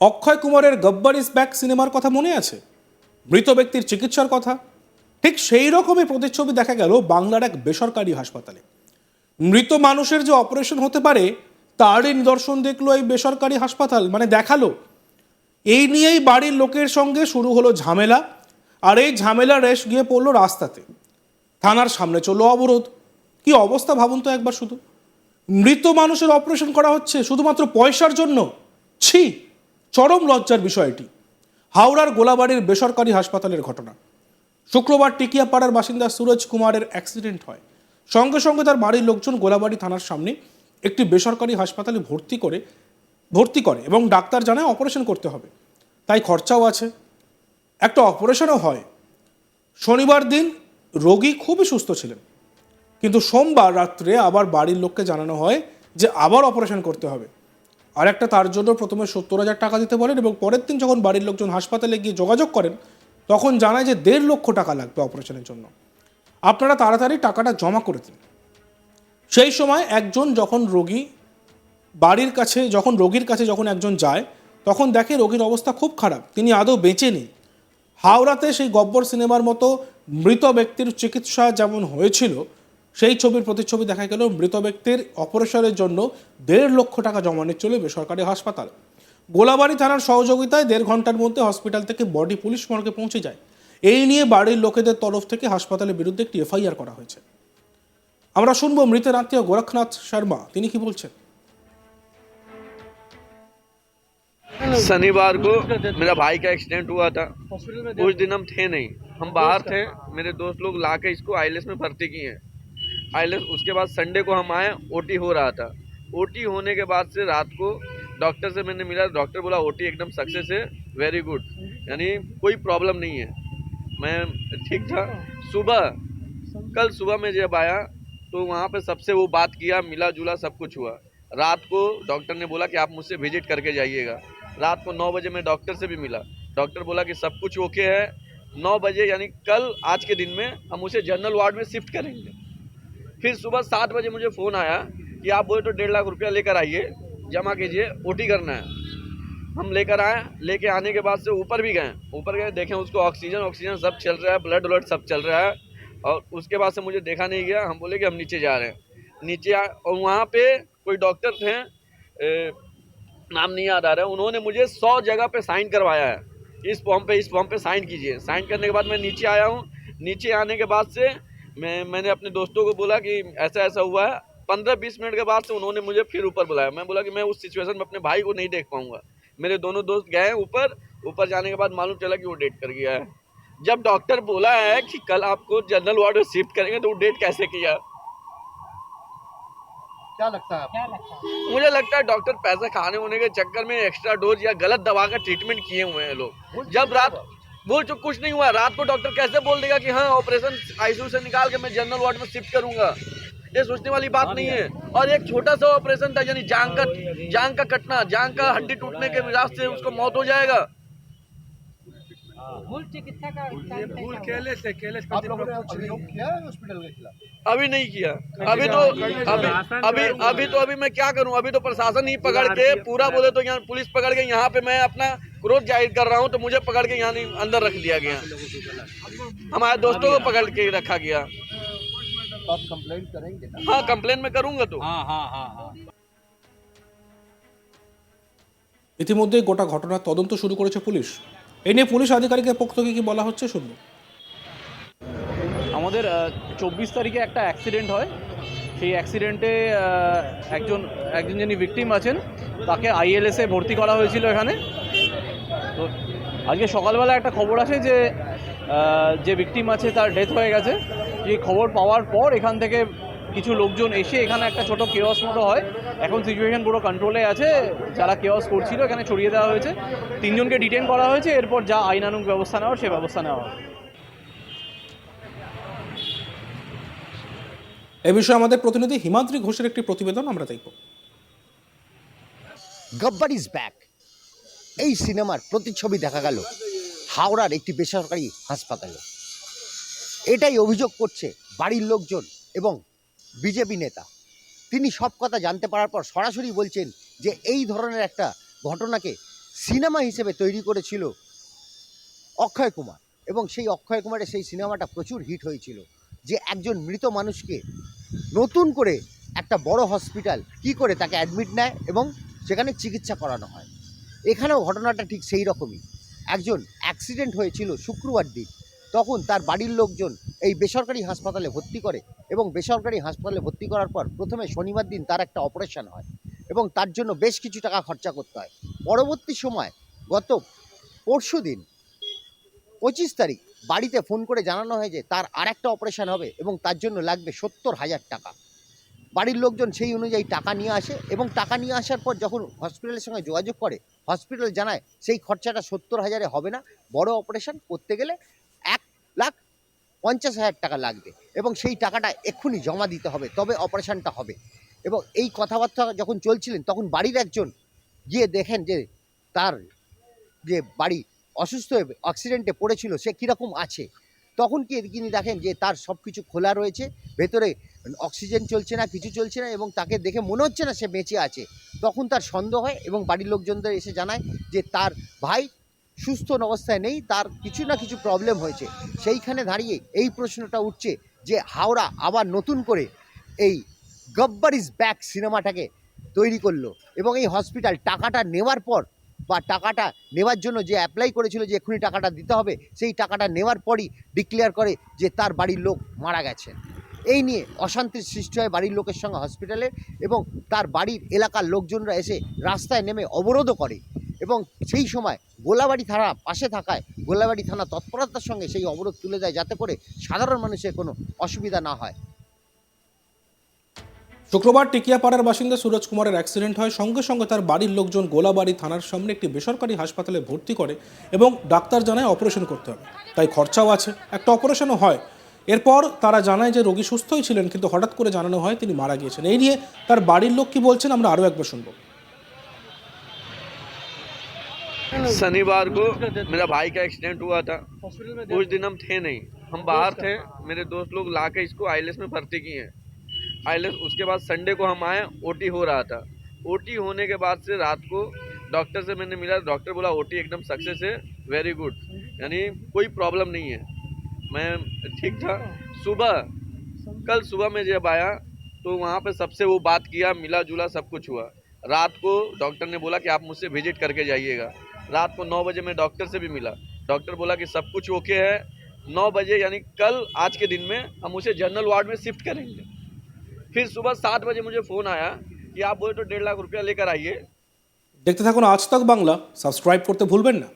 অক্ষয় কুমারের Gabbar is back সিনেমার কথা মনে আছে? মৃত ব্যক্তির চিকিৎসার কথা? ঠিক সেই রকমই প্রতিচ্ছবি দেখা গেল বাংলার এক বেসরকারি হাসপাতালে। মৃত মানুষের যে অপারেশন হতে পারে, তারই নিদর্শন দেখল এই বেসরকারি হাসপাতাল মানে দেখাল। এই নিয়েই বাড়ির লোকের সঙ্গে শুরু হলো ঝামেলা, আর এই ঝামেলা রেশ গিয়ে পড়ল রাস্তাতে। থানার সামনে চলল অবরোধ। কি অবস্থা ভাবুন তো একবার শুধু। মৃত মানুষের অপারেশন করা হচ্ছে শুধুমাত্র পয়সার জন্য? ছি! চরম লজ্জার বিষয়টি হাওড়ার গোলাবাড়ির বেসরকারি হাসপাতালের ঘটনা। শুক্রবার টিকিয়াপাড়ার বাসিন্দা সুরজ কুমারের অ্যাক্সিডেন্ট হয়। সঙ্গে সঙ্গে তার বাড়ির লোকজন গোলাবাড়ি থানার সামনে একটি বেসরকারি হাসপাতালে ভর্তি করে ভর্তি করে এবং ডাক্তার জানায় অপারেশন করতে হবে। তাই খরচাও আছে। একটা অপারেশনও হয়। শনিবার দিন রোগী খুবই সুস্থ ছিলেন। কিন্তু সোমবার রাত্রে আবার বাড়ির লোককে জানানো হয় যে আবার অপারেশন করতে হবে। আর একটা তার জন্য প্রথমে সত্তর হাজার টাকা দিতে বলেন এবং পরের দিন যখন বাড়ির লোকজন হাসপাতালে গিয়ে যোগাযোগ করেন, তখন জানায় যে দেড় লক্ষ টাকা লাগবে অপারেশনের জন্য। আপনারা তাড়াতাড়ি টাকাটা জমা করে দিন। সেই সময় একজন যখন রোগী বাড়ির কাছে, যখন রোগীর কাছে যখন একজন যায়, তখন দেখে রোগীর অবস্থা খুব খারাপ। তিনি আদৌ বেঁচে নেই। হাওড়াতে সেই গব্বর সিনেমার মতো মৃত ব্যক্তির চিকিৎসা যেমন হয়েছিল সেই ছবির প্রতিচ্ছবি দেখা গেল মৃত ব্যক্তির অপারেশনের জন্য দেড় লক্ষ টাকা জমা নিচ্ছিল বেসরকারি হাসপাতাল গোলাবাড়ি থানার সহযোগিতায় দেড় ঘন্টার মধ্যে হসপিটাল থেকে বডি পুলিশ মর্গে পৌঁছে যায় এই নিয়ে বাড়ির লোকেদের তরফ থেকে হাসপাতালের বিরুদ্ধে একটি এফআইআর করা হয়েছে আমরা শুনবো মৃতের আত্মীয় গোরখনাথ শর্মা তিনি কি বলছেন शनिवार को मेरा भाई का एक्सीडेंट हुआ था उस दिन हम थे नहीं हम बाहर थे मेरे दोस्त लोग ला के इसको आईलेस में भर्ती किए हैं आईलेस उसके बाद संडे को हम आए ओटी हो रहा था। ओटी होने के बाद से रात को डॉक्टर से मैंने मिला, डॉक्टर बोला ओटी एकदम सक्सेस है वेरी गुड यानी कोई प्रॉब्लम नहीं है। मैं ठीक था। सुबह, कल सुबह मैं जब आया तो वहाँ पे सबसे वो बात किया मिला जुला सब कुछ हुआ। रात को डॉक्टर ने बोला कि आप मुझसे विज़िट करके जाइएगा। रात को नौ बजे मैं डॉक्टर से भी मिला। डॉक्टर बोला कि सब कुछ ओके है। नौ बजे, यानी कल, आज के दिन में, हम उसे जनरल वार्ड में शिफ्ट करेंगे। फिर सुबह सात बजे मुझे फ़ोन आया कि आप बोले तो डेढ़ लाख रुपया लेकर आइए जमा कीजिए ओटी करना है। हम लेकर आए लेके आने के बाद से ऊपर भी गए। ऊपर गए देखें उसको ऑक्सीजन ऑक्सीजन सब चल रहा है ब्लड व्लड सब चल रहा है। और उसके बाद से मुझे देखा नहीं गया हम बोले कि हम नीचे जा रहे हैं। नीचे आ और वहाँ पे कोई डॉक्टर थे ए, नाम नहीं याद आ रहा है। उन्होंने मुझे सौ जगह पे साइन करवाया है। इस फॉर्म पे इस फॉर्म पे साइन कीजिए। साइन करने के बाद मैं नीचे आया हूँ। नीचे आने के बाद से मैं मैंने अपने दोस्तों को बोला कि ऐसा ऐसा हुआ है। पंद्रह बीस मिनट के बाद से उन्होंने मुझे फिर ऊपर बुलाया। मैं बोला कि मैं उस सिचुएशन में अपने भाई को नहीं देख पाऊँगा। मेरे दोनों दोस्त गए ऊपर। ऊपर जाने के बाद मालूम चला कि वो डेट कर गया है। जब डॉक्टर बोला है कि कल आपको जनरल वार्ड में शिफ्ट करेंगे तो वो डेट कैसे किया? क्या लगता है आपको? मुझे लगता है डॉक्टर पैसे खाने होने के चक्कर में एक्स्ट्रा डोज या गलत दवा का ट्रीटमेंट किए हुए हैं लोग। जब रात वो चुप कुछ नहीं हुआ। रात को डॉक्टर कैसे बोल देगा कि हाँ ऑपरेशन आईसीयू से निकाल के मैं जनरल वार्ड में शिफ्ट करूँगा? ये सोचने वाली बात नहीं है। और एक छोटा सा ऑपरेशन था, यानी जांग का जांग का कटना, जांग का हड्डी टूटने के रास्ते से उसको मौत हो जाएगा। भूल चिकित्सा का भूल केले से केले आप लोगों ने सहयोग किया है हॉस्पिटल के खिलाफ अभी नहीं किया अभी तो अभी अभी अभी तो अभी मैं क्या करूं अभी तो प्रशासन ही पकड़ के पूरा बोले तो यहाँ पुलिस पकड़ के यहाँ पे मैं अपना क्रोध जाहिर कर रहा हूं तो मुझे पकड़ के यहाँ नहीं अंदर रख दिया गया हमारे दोस्तों को पकड़ के रखा गया तो आप कंप्लेंट करेंगे ना हाँ कंप्लेन में करूंगा तो ইতিমধ্যে গোটা ঘটনার তদন্ত শুরু করেছে পুলিশ এ নিয়ে পুলিশ আধিকারিকের পক্ষ থেকে কি বলা হচ্ছে শুনব। আমাদের চব্বিশ তারিখে একটা অ্যাক্সিডেন্ট হয়। সেই অ্যাক্সিডেন্টে একজন একজন যিনি ভিকটিম আছেন, তাকে আইএলএসে ভর্তি করা হয়েছিল এখানে। তো আজকে সকালবেলা একটা খবর আসে যে যে ভিকটিম আছে তার ডেথ হয়ে গেছে। এই খবর পাওয়ার পর এখান থেকে কিছু লোকজন এসে এখানে একটা ছোট কেওয়াস মতো হয়। এখন সিচুয়েশন পুরো কন্ট্রোলে আছে যারা কেওয়াস করছিল এখানে ছড়িয়ে দেওয়া হয়েছে। তিনজনকে ডিটেন করা হয়েছে এরপর যা আইনানুগ ব্যবস্থা নেওয়ার সে ব্যবস্থা নেওয়া হবে। এ বিষয়ে আমাদের প্রতিনিধি হিমাদ্রি ঘোষের একটি প্রতিবেদন আমরা দেখব। গব্বর ইজ ব্যাক এই সিনেমার প্রতিচ্ছবি দেখা গেল হাওড়ার একটি বেসরকারি হাসপাতালে। এটাই অভিযোগ করছে বাড়ির লোকজন এবং বিজেপি নেতা। তিনি সব কথা জানতে পারার পর সরাসরি বলছেন যে এই ধরনের একটা ঘটনাকে সিনেমা হিসেবে তৈরি করেছিল অক্ষয় কুমার। এবং সেই অক্ষয় কুমারের সেই সিনেমাটা প্রচুর হিট হয়েছিল যে একজন মৃত মানুষকে নতুন করে একটা বড় হসপিটাল কি করে তাকে অ্যাডমিট নেয় এবং সেখানে চিকিৎসা করানো হয়। এখানেও ঘটনাটা ঠিক সেই রকমই। একজন অ্যাক্সিডেন্ট হয়েছিল শুক্রবার দিন। তখন তার বাড়ির লোকজন এই বেসরকারি হাসপাতালে ভর্তি করে এবং বেসরকারি হাসপাতালে ভর্তি করার পর প্রথমে শনিবার দিন তার একটা অপারেশন হয় এবং তার জন্য বেশ কিছু টাকা খরচা করতে হয়। পরবর্তী সময় গত পরশু দিন পঁচিশ তারিখ বাড়িতে ফোন করে জানানো হয় যে তার আর একটা অপারেশন হবে এবং তার জন্য লাগবে সত্তর হাজার টাকা। বাড়ির লোকজন সেই অনুযায়ী টাকা নিয়ে আসে এবং টাকা নিয়ে আসার পর যখন হসপিটালের সঙ্গে যোগাযোগ করে, হসপিটাল জানায় সেই খরচাটা সত্তর হাজারে হবে না, বড় অপারেশন করতে গেলে লাখ পঞ্চাশ হাজার টাকা লাগবে এবং সেই টাকাটা এক্ষুনি জমা দিতে হবে, তবে অপারেশানটা হবে। এবং এই কথাবার্তা যখন চলছিলেন, তখন বাড়ির একজন গিয়ে দেখেন যে তার যে বাড়ি অসুস্থ হয়ে অ্যাক্সিডেন্টে পড়েছিল, সে কীরকম আছে? তখন কি তিনি দেখেন যে তার সব কিছু খোলা রয়েছে, ভেতরে অক্সিজেন চলছে না, কিছু চলছে না এবং তাকে দেখে মনে হচ্ছে না সে বেঁচে আছে। তখন তার সন্দেহ হয় এবং বাড়ির লোকজনদের এসে জানায় যে তার ভাই সুস্থ অবস্থায় নেই, তার কিছু না কিছু প্রবলেম হয়েছে। সেইখানে দাঁড়িয়ে এই প্রশ্নটা উঠছে যে হাওড়া আবার নতুন করে এই গব্বার ইজ ব্যাক সিনেমাটাকে তৈরি করল এবং এই হসপিটাল টাকাটা নেওয়ার পর বা টাকাটা নেওয়ার জন্য যে অ্যাপ্লাই করেছিল যে এক্ষুনি টাকাটা দিতে হবে, সেই টাকাটা নেওয়ার পরই ডিক্লেয়ার করে যে তার বাড়ির লোক মারা গেছে। এই নিয়ে অশান্তির সৃষ্টি হয় বাড়ির লোকের সঙ্গে হসপিটালে এবং তার বাড়ির এলাকার লোকজনরা এসে রাস্তায় নেমে অবরোধও করে এবং সেই সময় গোলাবাড়ি থানা পাশে থাকায় গোলাবাড়ি থানা তৎপরতার সঙ্গে সেই অবরোধ তুলে দেয় যাতে করে সাধারণ মানুষের কোনো অসুবিধা না হয়। শুক্রবার টিকিয়াপাড়ার বাসিন্দা সুরজ কুমারের অ্যাক্সিডেন্ট হয়। সঙ্গে সঙ্গে তার বাড়ির লোকজন গোলাবাড়ি থানার সামনে একটি বেসরকারি হাসপাতালে ভর্তি করে এবং ডাক্তার জানায় অপারেশন করতে হবে। তাই খরচাও আছে, একটা অপারেশনও হয়। এরপর তারা জানায় যে রোগী সুস্থই ছিলেন, কিন্তু হঠাৎ করে জানানো হয় তিনি মারা গিয়েছেন। এই নিয়ে তার বাড়ির লোক কি বলছেন আমরা আরও একবার শুনব। शनिवार को मेरा भाई का एक्सीडेंट हुआ था। उस दिन हम थे। नहीं। हम बाहर थे मेरे दोस्त लोग ला के इसको आईलेस में भर्ती किए हैं। आईलेस उसके बाद संडे को हम आए ओटी हो रहा था। ओटी होने के बाद से रात को डॉक्टर से मैंने मिला डॉक्टर बोला ओटी एकदम सक्सेस है वेरी गुड यानी कोई प्रॉब्लम नहीं है। मैं ठीक था। सुबह कल सुबह में जब आया तो वहाँ पे सबसे वो बात किया मिला जुला सब कुछ हुआ। रात को डॉक्टर ने बोला कि आप मुझसे विज़िट करके जाइएगा। रात को नौ बजे मैं डॉक्टर से भी मिला डॉक्टर बोला कि सब कुछ ओके है नौ बजे यानी कल आज के दिन में हम उसे जनरल वार्ड में शिफ्ट करेंगे फिर सुबह सात बजे मुझे फ़ोन आया कि आप बोले तो डेढ़ लाख रुपया लेकर आइए দেখতে থাকুন আজ তক বাংলা সাবস্ক্রাইব করতে ভুলবেন না